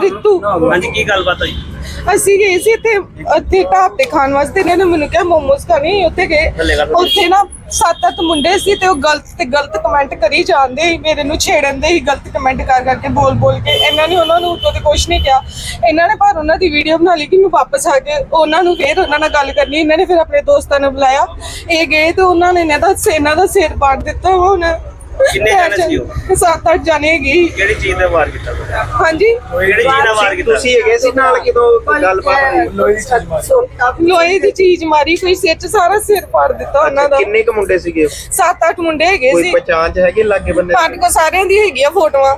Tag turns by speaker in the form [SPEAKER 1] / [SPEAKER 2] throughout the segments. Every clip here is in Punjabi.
[SPEAKER 1] ਰਿਤੂ।
[SPEAKER 2] ਹਾਂਜੀ ਕੀ ਗੱਲਬਾਤ ਹੋਈ?
[SPEAKER 1] ਅਸੀਂ ਗਏ ਸੀ ਇੱਥੇ ਇੱਥੇ ਢਾਬ ਤੇ ਖਾਣ ਵਾਸਤੇ। ਇਹਨਾਂ ਨੇ ਮੈਨੂੰ ਕਿਹਾ ਮੋਮੋਸ ਖਾਣੇ ਉੱਥੇ ਗਏ। ਉੱਥੇ ਨਾ ਸੱਤ ਅੱਠ ਮੁੰਡੇ ਸੀ ਤੇ ਉਹ ਗਲਤ ਤੇ ਗਲਤ ਕਮੈਂਟ ਕਰੀ ਜਾਂਦੇ ਸੀ। ਮੇਰੇ ਨੂੰ ਛੇੜਨ ਦੇ ਹੀ ਗਲਤ ਕਮੈਂਟ ਕਰ ਕਰਕੇ ਬੋਲ ਬੋਲ ਕੇ। ਇਹਨਾਂ ਨੇ ਉਹਨਾਂ ਨੂੰ ਉੱਤੋਂ ਤੇ ਕੁਝ ਨਹੀਂ ਕਿਹਾ। ਇਹਨਾਂ ਨੇ ਪਰ ਉਹਨਾਂ ਦੀ ਵੀਡੀਓ ਬਣਾ ਲਈ ਕਿ ਮੈਂ ਵਾਪਸ ਆ ਕੇ ਉਹਨਾਂ ਨੂੰ ਫੇਰ ਉਹਨਾਂ ਨਾਲ ਗੱਲ ਕਰਨੀ। ਇਹਨਾਂ ਨੇ ਫਿਰ ਆਪਣੇ ਦੋਸਤਾਂ ਨੂੰ ਬੁਲਾਇਆ। ਇਹ ਗਏ ਤੇ ਉਹਨਾਂ ਨੇ ਇਹਨਾਂ ਦਾ ਇਹਨਾਂ ਦਾ ਸਿਰ ਪਾੜ ਦਿੱਤਾ। ਹੁਣ
[SPEAKER 2] ਕਿੰਨੇ ਜਾਣੇ ਸੀ ਉਹ?
[SPEAKER 1] ਸੱਤ ਅੱਠ ਜਾਣੇ ਹੈਗੇ ਸੀ।
[SPEAKER 2] ਕਿਹੜੀ ਚੀਜ਼ ਦਾ ਵਾਰ ਕੀਤਾ ਤੁਸੀਂ?
[SPEAKER 1] ਹਾਂਜੀ।
[SPEAKER 2] ਕਿਹੜੀ ਚੀਜ਼ ਦਾ ਵਾਰ ਕੀਤਾ?
[SPEAKER 3] ਤੁਸੀਂ ਹੈਗੇ ਸੀ ਨਾਲ ਕਿਦੋਂ ਗੱਲਬਾਤ ਹੋਈ?
[SPEAKER 1] ਲੋਹੇ ਦੀ ਚੀਜ਼ ਮਾਰੀ। ਕੋਈ ਸਿਰ ਚ ਸਾਰਾ ਸਿਰ ਪਾੜ ਦਿੱਤਾ ਉਹਨਾਂ ਦਾ।
[SPEAKER 3] ਕਿੰਨੇ ਕੁ ਮੁੰਡੇ ਸੀਗੇ
[SPEAKER 1] ਸੱਤ ਅੱਠ ਮੁੰਡੇ ਹੈਗੇ
[SPEAKER 3] ਕੋਈ
[SPEAKER 1] ਸੀ।
[SPEAKER 3] ਪਛਾਣ ਚ ਹੈਗੀ ਲਾਗੇ ਬੰਦੇ?
[SPEAKER 1] ਸਾਡੇ ਕੋਲ ਸਾਰਿਆਂ ਦੀ ਹੈਗੀਆਂ ਫੋਟੋਆਂ।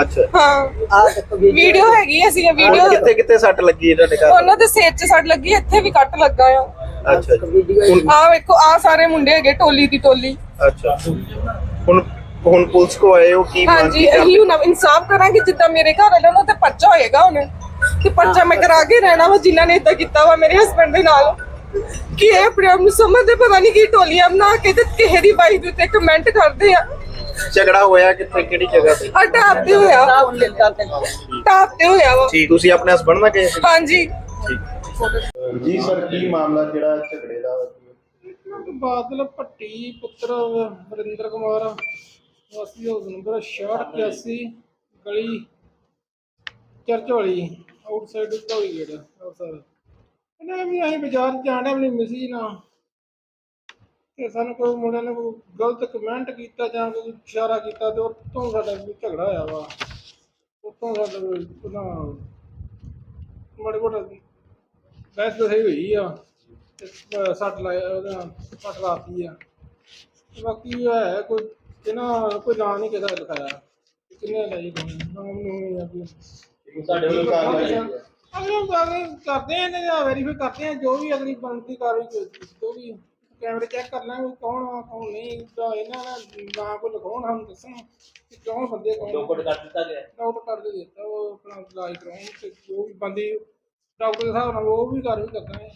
[SPEAKER 3] ਅੱਛਾ।
[SPEAKER 1] ਹਾਂ। ਵੀਡੀਓ ਹੈਗੀ ਅਸੀਂ
[SPEAKER 3] ਹੁਣ
[SPEAKER 1] ਵੀਡੀਓ।
[SPEAKER 3] ਕਿੱਥੇ ਕਿੱਥੇ ਸੱਟ ਲੱਗੀ ਹੈ ਤੁਹਾਡੇ ਘਰ?
[SPEAKER 1] ਉਹਨਾਂ ਦੇ ਸਿਰ 'ਚ ਸੱਟ ਲੱਗੀ ਇੱਥੇ ਵੀ ਕੱਟ ਲੱਗਾ ਆ।
[SPEAKER 3] ਅੱਛਾ ਜੀ।
[SPEAKER 1] ਆਹ ਵੇਖੋ ਆਹ ਸਾਰੇ ਮੁੰਡੇ ਹੈਗੇ ਟੋਲੀ ਦੀ ਟੋਲੀ।
[SPEAKER 3] ਅੱਛਾ। ਹੁਣ ਹੁਣ ਪੁਲਿਸ ਕੋ ਆਏ ਹੋ ਕੀ
[SPEAKER 1] ਹਾਂਜੀ? ਅਸੀਂ ਹੁਣ ਇਨਸਾਫ ਕਰਾਂਗੇ ਜਿੱਦਾਂ ਮੇਰੇ ਘਰ ਵਾਲਿਆਂ ਨੂੰ ਤੇ ਪਰਚਾ ਹੋਏਗਾ ਹੁਣ। ਤੇ ਪਰਚਾ ਮੈਂ ਕਰਾ ਕੇ ਰਹਿਣਾ ਵਾ ਜਿਨ੍ਹਾਂ ਨੇ ਇਦਾਂ ਕੀਤਾ ਵਾ ਮੇਰੇ ਹਸਬੰਡ ਦੇ ਨਾਲ। ਕਿ ਇਹ ਆਪਣੇ ਆਪ ਨੂੰ ਸਮਝਦੇ ਪਤਾ ਨਹੀਂ ਕੀ ਟੋਲੀਆਂ ਬਣਾ ਕੇ ਤੇ ਕਿਸੇ ਦੀ ਬਾਈ ਦੇ ਉੱਤੇ ਕਮੈਂਟ ਕਰਦੇ ਆ।
[SPEAKER 3] ਝਗੜਾ ਹੋਇਆ ਕਿੱਥੇ ਕਿਹੜੀ ਜਗ੍ਹਾ ਤੇ?
[SPEAKER 1] ਆ ਟਾਪ ਤੇ ਹੋਇਆ। ਟਾਪ ਤੇ ਹੋਇਆ ਵਾ।
[SPEAKER 3] ਤੁਸੀਂ ਆਪਣੇ ਹਸਬੰਡ ਨਾਲ ਗਏ
[SPEAKER 1] ਹਾਂਜੀ।
[SPEAKER 3] ਜੀ, ਸਰ, ਕੀ ਮਾਮਲਾ ਜਿਹੜਾ ਝਗੜੇ ਦਾ?
[SPEAKER 4] ਬਾਦਲ ਭੱਟੀ ਪੁੱਤਰ ਵਰਿੰਦਰ ਕੁਮਾਰ, ਵਾਸੀ ਹਾਊਸ ਨੰਬਰ 6681 ਗਲੀ church outside Dhauli gate sir ਇਹਨਾਂ ਵੀ ਅਸੀਂ ਬਾਜ਼ਾਰ ਜਾਣਾ ਆਪਣੀ ਮਿਸੀ ਨਾਲ ਤੇ ਸਾਨੂੰ ਕੋਈ ਮੁੰਡੇ ਨੇ ਕੋਈ ਗਲਤ ਕਮੈਂਟ ਕੀਤਾ ਜਾਂ ਕੋਈ ਇਸ਼ਾਰਾ ਕੀਤਾ ਤੇ ਉੱਥੋਂ ਸਾਡਾ ਕੋਈ ਝਗੜਾ ਹੋਇਆ ਵਾ। ਉੱਥੋਂ ਸਾਡਾ ਉਹਨਾਂ ਮਾੜੇ ਮੋਟਾ ਬਹਿਸ ਬਸਈ ਹੋਈ ਆ। ਤੇ, ਅਹ, ਸੱਟ ਲਾਇਆ ਉਹਦਾ ਸੱਟ ਲਾਤੀ ਆ। ਤੇ ਬਾਕੀ ਇਹ ਹੈ ਕੋਈ ਇਹਨਾਂ ਕੋਈ ਨਾਂ ਨਹੀਂ ਕਿਹਦਾ ਲਿਖਾਇਆ। ਕਿ ਕਿੰਨੇ ਲਈ ਨਾਮ ਨੂੰ ਜਾਂ ਕੋਈ
[SPEAKER 3] ਸਾਡੇ ਵੱਲੋਂ ਕਾਰਵਾਈ
[SPEAKER 4] ਅਗਲੇ ਕਰਦੇ ਆ ਇਹਨਾਂ ਦਾ ਵੈਰੀਫਾਈ ਕਰਦੇ ਆ ਜੋ ਵੀ ਅਗਲੀ ਬਣਦੀ ਕਾਰਵਾਈ ਕੋਈ- ਜੋ ਵੀ ਕੈਮਰੇ ਚੈੱਕ ਕਰ ਲਾਂਗੇ ਕੌਣ ਆ ਕੌਣ ਨਹੀਂ ਤਾਂ ਇਹਨਾਂ ਦਾ ਨਾਂ ਕੋ ਲਿਖਾਉਣ ਹਮ ਦੱਸਣ ਕਿ ਕੌਣ ਬੰਦੇ ਕੌਣ ਡਾਕਟਰ ਕਰ ਦਿੱਤਾ ਗਿਆ। ਡਾਕਟਰ ਕਰ ਦੇ ਦਿੱਤਾ ਉਹ ਆਪਣਾ ਇਲਾਜ ਕਰਾਉਣ ਤੇ ਜੋ ਵੀ ਬੰਦੀ ਡਾਕਟਰ ਦੇ ਹਿਸਾਬ ਨਾਲ ਉਹ ਵੀ ਕਾਰਵਾਈ ਕਰਦਾ ਹੈ